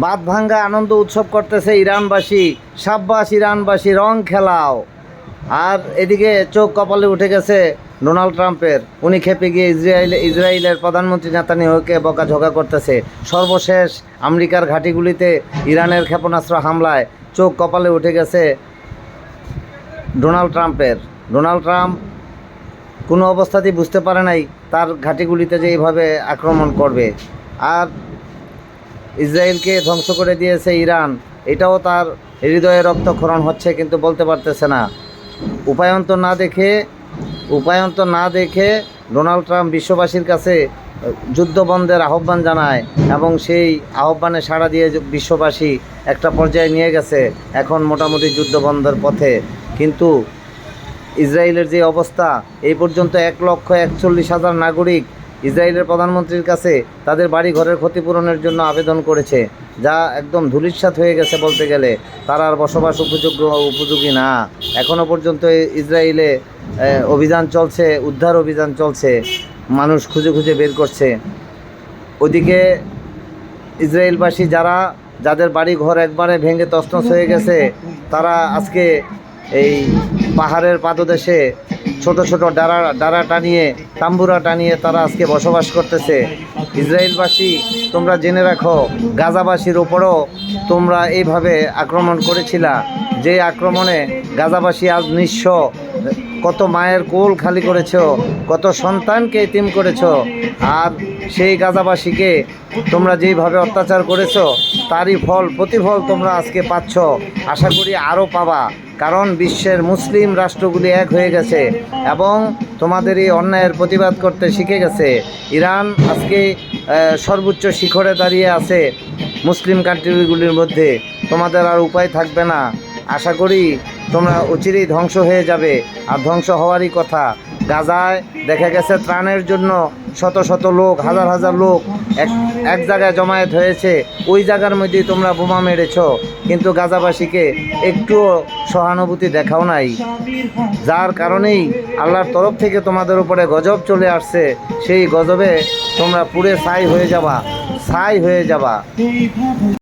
বাদ ভাঙ্গা আনন্দ উৎসব করতেছে ইরানবাসী, সাব্বাস ইরানবাসী, রং খেলাও। আর এদিকে চোখ কপালে উঠে গেছে ডোনাল্ড ট্রাম্পের। উনি খেপে গিয়ে ইসরায়েল, ইসরায়েলের প্রধানমন্ত্রী নেতানিয়াহুকে বকাঝকা করতেছে। সর্বশেষ আমেরিকার ঘাঁটিগুলিতে ইরানের ক্ষেপণাস্ত্র হামলায় চোখ কপালে উঠে গেছে ডোনাল্ড ট্রাম্পের। ডোনাল্ড ট্রাম্প কোনো অবস্থাতেই বুঝতে পারে নাই তার ঘাঁটিগুলিতে যে এইভাবে আক্রমণ করবে। আর ইসরায়েলকে ধ্বংস করে দিয়েছে ইরান। এটাও তার হৃদয়ে রক্তক্ষরণ হচ্ছে কিন্তু বলতে পারতেছে না। উপায়ন্ত না দেখে, উপায়ন্ত না দেখে ডোনাল্ড ট্রাম্প বিশ্ববাসীর কাছে যুদ্ধ বন্ধের আহ্বান জানায় এবং সেই আহ্বানে সাড়া দিয়ে বিশ্ববাসী একটা পর্যায়ে নিয়ে গেছে এখন মোটামুটি যুদ্ধ বন্ধের পথে। কিন্তু ইসরায়েলের যে অবস্থা, এই পর্যন্ত এক লক্ষ একচল্লিশ হাজার নাগরিক ইসরায়েলের প্রধানমন্ত্রীর কাছে তাদের বাড়ি ঘরের ক্ষতিপূরণের জন্য আবেদন করেছে, যা একদম ধূলিসাৎ হয়ে গেছে বলতে গেলে। তারা আর বসবাস উপযোগ্য উপযোগী না। এখনও পর্যন্ত ইসরায়েলে অভিযান চলছে, উদ্ধার অভিযান চলছে। মানুষ খুঁজে খুঁজে বের করছে। ওদিকে ইসরায়েলবাসী যারা, যাদের বাড়ি ঘর একবারে ভেঙে তছনছ হয়ে গেছে, তারা আজকে এই পাহাড়ের পাদদেশে ছোট ছোট ডারা ডারা টানিয়ে, তাম্বুরা টানিয়ে তারা আজকে বসবাস করতেছে। ইসরায়েলবাসী, তোমরা জেনে রাখো, গাজাবাসীর ওপরও তোমরা এইভাবে আক্রমণ করেছিলা। যে আক্রমণে গাজাবাসী আজ নিঃস্ব। কত মায়ের কোল খালি করেছ, কত সন্তানকে এতিম করেছ, আর সেই গাজাবাসীকে তোমরা যেইভাবে অত্যাচার করেছ, তারই ফল, প্রতিফল তোমরা আজকে পাচ্ছ, আশা করি আরও পাবা, কারণ বিশ্বের মুসলিম রাষ্ট্রগুলি এক হয়ে গেছে, এবং তোমাদের এই অন্যায়ের প্রতিবাদ করতে শিখে গেছে। ইরান আজকে সর্বোচ্চ শিখরে দাঁড়িয়ে আছে মুসলিম কান্ট্রিগুলির মধ্যে, তোমাদের আর উপায় থাকবে না। আশা করি তোমরা অচিরেই ধ্বংস হয়ে যাবে আর ধ্বংস হওয়ারই কথা। গাজায় দেখা গেছে ত্রাণের জন্য শত শত লোক, হাজার হাজার লোক এক এক জায়গায় জমায়েত হয়েছে। ওই জায়গার মধ্যেই তোমরা বোমা মেরেছ। কিন্তু গাজাবাসীকে একটুও সহানুভূতি দেখাও নাই। যার কারণেই আল্লাহর তরফ থেকে তোমাদের উপরে গজব চলে আসছে। সেই গজবে তোমরা পুরে ছাই হয়ে যাবা, ছাই হয়ে যাবা।